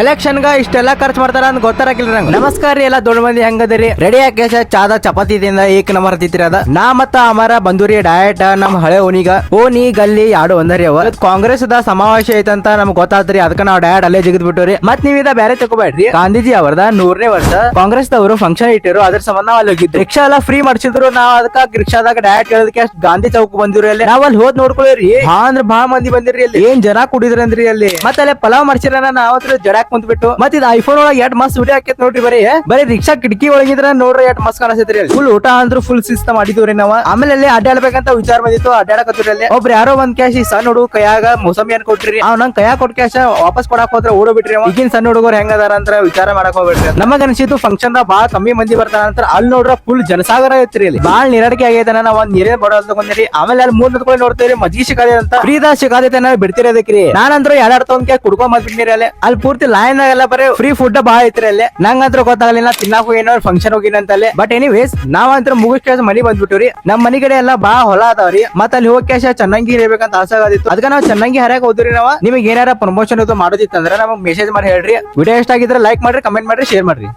Election ಗ ಇಷ್ಟೆಲ್ಲ ಖರ್ಚು ಮಾಡ್ತಾರ ಅಂತ ಗೊತ್ತಾರಕಿಲ್ಲ ನಂಗೆ. ನಮಸ್ಕಾರ ಎಲ್ಲ ದೊಡ್ಡ ಮಂದಿ ಹೆಂಗದ್ರಿ? ರೆಡಿ ಹಾಕೇಶ ಚಾದ ಚಪಾತಿ ತಿಂದ ಏಕ್ ನಂಬರ್ ತಿಂತಿರಿ ಅದ. ನಾ ಮತ್ತ ಅಮರ ಬಂದೂರಿ ಡಯಟ್ ನಮ್ ಹಳೆ ಓನಿಗ. ಓನಿ ಗಲ್ಲಿ ಯಾಡು ಒಂದರಿ ಅವ. ಕಾಂಗ್ರೆಸ್ ದ ಸಮಾವೇಶ ಐತಂತ ನಮ್ಗೆ ಗೊತ್ತಾತ್ರಿ, ಅದಕ್ಕ ನಾವ್ ಡಯಟ್ ಅಲ್ಲೇ ಜಿಗಿದ್ ಬಿಟ್ಟವ್ರಿ ಮತ್ ನೀವ್ ಇದ ಬೇರೆ ತಗೋಬೇಡ್ರಿ ಗಾಂಧೀಜಿ ಅವರದ ನೂರನೇ ವರ್ಷ. ಕಾಂಗ್ರೆಸ್ ದವರು ಫಂಕ್ಷನ್ ಇಟ್ಟಿರು, ಅದ್ರ ಸಂಬಂಧ ಅಲ್ಲಿ ಹೋಗಿದ್ವಿ. ರಿಕ್ಷಾ ಎಲ್ಲ ಫ್ರೀ ಮಾಡ್ಸಿದ್ರು, ನಾವ್ ಅದಕ್ಕ ರಿಕ್ಷಾದಾಗ ಡಯಟ್ ಕೇಳೋದಕ್ಕೆ ಗಾಂಧಿ ಚೌಕ್ ಬಂದಿವ್ರಿ ಅಲ್ಲಿ. ನಾವ್ ಅಲ್ಲಿ ಹೋದ್ ನೋಡ್ಕೊಳ್ಳಿ ಹಾ ಅಂದ್ರ ಬಾ ಮಂದಿ ಬಂದಿರಿ ಅಲ್ಲಿ. ಏನ್ ಜನ ಕುಡಿದ್ರಂದ್ರಿ ಅಲ್ಲಿ. ಮತ್ತೆ ಅಲ್ಲೇ ಪಲಾವ್ ಮಾಡ್ಸಿರ ನಾವ್ ಬಿಟ್ಟು ಕುಂತ್ಬಿಟ್ಟು? ಮತ್ ಇದು ಐಫೋನ್ ಒಳಗ ಎಷ್ಟ್ ಮಸ್ತ್ ವಿಡಿಯೋ ಹಾಕೈತ್ ನೋಡ್ರಿ ಬರೀ ಬರೀ ರಿಕ್ಷಾ ಕಿಟಕಿ ಒಳಗಿದ್ರ ನೋಡ್ರಿ ಎಷ್ಟ್ ಮಸ್ತ್ ಅಲ್ಲಿ. ಫುಲ್ ಊಟ ಅಂದ್ರು ಫುಲ್ ಸಿಸ್ತ ಮಾಡಿದ್ವಿ ನಾವ. ಆಮೇಲೆ ಅಲ್ಲಿ ಅಡ್ಡಾಡ್ಬೇಕಂತ ವಿಚಾರ ಬಂದಿತ್ತು ಅಡ್ಡಾಡಕತ್ರಿ ಅಲ್ಲಿ. ಒಬ್ರು ಯಾರೋ ಒಂದ್ ಕ್ಯಾಶ್ ಈ ಸಣ್ಣ ಹುಡುಗ ಕೈಯಾಗ ಮೋಸಂಬಿ ಅನ್ ಕೊಟ್ರಿ ಅವ್ ನಂಗ್ ಕೈಯಾಗ ಕೊಟ್ಟ ಕ್ಯಾಶ್ ವಾಪಸ್ ಕೊಡಕ್ ಹೋದ್ರೆ ಓಡೋ ಅವ. ಈಗಿನ ಸಣ್ಣ ಹುಡುಗರು ಹೆಂಗ್ ಅದಾರ ಅಂತ ವಿಚಾರ ಮಾಡಕ್ ಹೋಗ್ಬಿಟ್ರಿ ನಮಗ್ ಅನ್ಸಿತ್ತು ಫಂಕ್ಷನ್ ದಾಗ ಬಾಳ ಕಮ್ಮಿ ಮಂದಿ ಬರ್ತಾರ ಅಂತ. ಅಲ್ಲಿ ನೋಡ್ರ ಫುಲ್ ಜನಸಾಗರ ಐತ್ರಿ ಅಲ್ಲಿ. ಬಾಳ್ ನಿರಡಿಕೆ ಆಗೈತೆ ನಾವ್ ಒಂದ್ ನೀರಿನ ಅಂತ ತಗೊಂಡಿರಿ. ಆಮೇಲೆ ಅಲ್ಲಿ ಮೂರ್ ನಿಂತ್ಕೊಂಡು ನೋಡ್ತೀರಿ ಮಜ್ಗಿ ಸಿಗದೆ ಅಂತ. ಫ್ರೀದ ಸಿಗದೈತೆ ಬಿಡ್ತಿರೋದಕ್ರಿ. ನಾನಂದ್ರೆ ಎರಡ್ ತಗೊಂಡ್ ಕುಡ್ಕೊಂಡ್ ಅಲ್ಲಿ. ಅಲ್ಲಿ ಪೂರ್ತಿ ಲೈನ್ ಎಲ್ಲ ಬರೀ ಫ್ರೀ ಫುಡ್ ಬಾ ಐತ್ರಿ ಅಲ್ಲಿ. ನಂಗಂತ್ರ ಗೊತ್ತಾಗಲಿಲ್ಲ ತಿನ್ನಾಕ ಏನೋ ಫಂಕ್ಷನ್ ಹೋಗಿನ ಅಂತ ಅಲ್ಲಿ. ಬಟ್ ಎನಿವೇಸ್ ನಾವಂತ್ರ ಮುಗಿಸ್ ಮನಿ ಬಂದ್ಬಿಟ್ಟಿವ್ರಿ ನಮ್ ಮನಿ ಕಡೆ ಎಲ್ಲ ಬಾ ಹೊಲ ಅದಾವ್ರಿ ಮತ್ತೆ ಅಲ್ಲಿ ಹೋಗಿ ಕೇಶ ಚೆನ್ನಾಗಿ ಇರಬೇಕಂತ ಆಸೆ ಆಗಿತ್ತು ಅದಕ್ಕೆ ನಾವು ಚೆನ್ನಾಗಿ ಹರ್ಯಾಕ್ ಹೋದ್ರಿ ನಾವ. ನಿಮಗೆ ಏನಾರ ಪ್ರಮೋಷನ್ ಇದು ಮಾಡೋದಿತ್ತಂದ್ರೆ ನಮಗೆ ಮೆಸೇಜ್ ಮಾಡಿ ಹೇಳ್ರಿ. ವಿಡಿಯೋ ಇಷ್ಟ ಆಗಿದ್ರೆ ಲೈಕ್ ಮಾಡ್ರಿ ಕಮೆಂಟ್ ಮಾಡ್ರಿ ಶೇರ್ ಮಾಡ್ರಿ.